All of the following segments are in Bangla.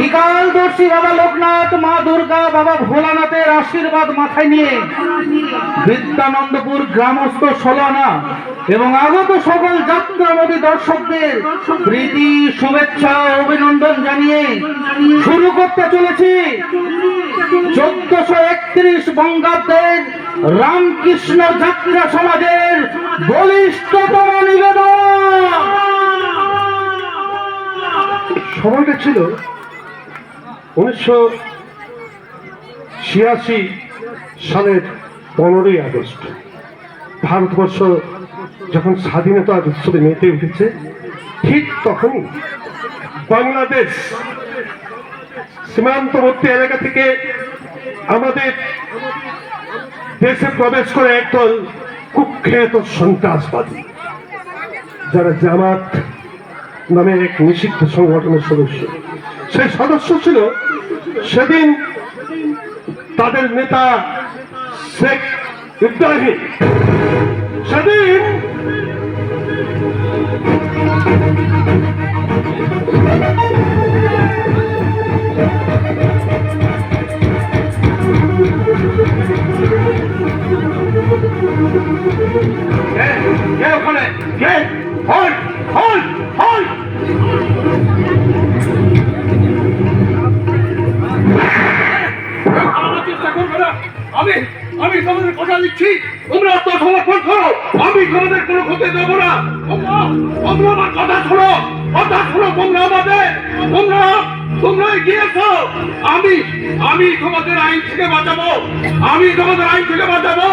বিকালদর্শী বাবা লোকনাথ, মা দুর্গা, বাবা ভোলানাথের আশীর্বাদ মাথায় নিয়ে বিদ্যানন্দপুর গ্রামস্থ ষোলানা এবং আগত সকল যাত্রামতী দর্শকদের প্রীতি, শুভেচ্ছা অভিনন্দন জানিয়ে শুরু করতে চলেছি। চোদ্দশো একত্রিশ বঙ্গাব্দের রামকৃষ্ণ যাত্রা সমাজের বলিষ্ঠতম নিবেদন। সময়টা ছিল উনিশশো ছিয়াশি সালের পনেরোই আগস্ট। ভারতবর্ষ যখন স্বাধীনতা উৎসবে মেতে উঠেছে, ঠিক তখনই বাংলাদেশ সীমান্তবর্তী এলাকা থেকে আমাদের দেশে প্রবেশ করে একদল কুখ্যাত সন্ত্রাসবাদী, যারা জামাত নামে এক নিষিদ্ধ সংগঠনের সদস্য। সেই সদস্য ছিল সেদিন তাদের নেতা শেখ ইব্রাহিম। সেদিন কে কে? আমি আমি তোমাদের কথা দিচ্ছি। তোমরা আত্মসমর্পণ করো। আমি তোমাদের কোনো ক্ষতি দেবো না। তোমরা আমার কথা শোনো। কথা শোনো তোমরা আমাদের। তোমরা তোমরা গিয়েছো আমি আমি তোমাদের আইন থেকে বাঁচাবো। আমি তোমাদের আইন থেকে বাঁচাবো।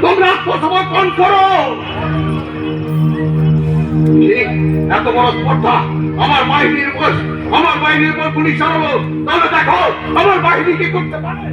তোমরা আত্মসমর্পণ করো। ঠিক, এত বড় স্পর্ধা আমার বাহিনীর উপর। আমার বাহিনীর উপর পুলিশ চালাবো তাহলে দেখো আমার বাহিনী কি করতে পারে?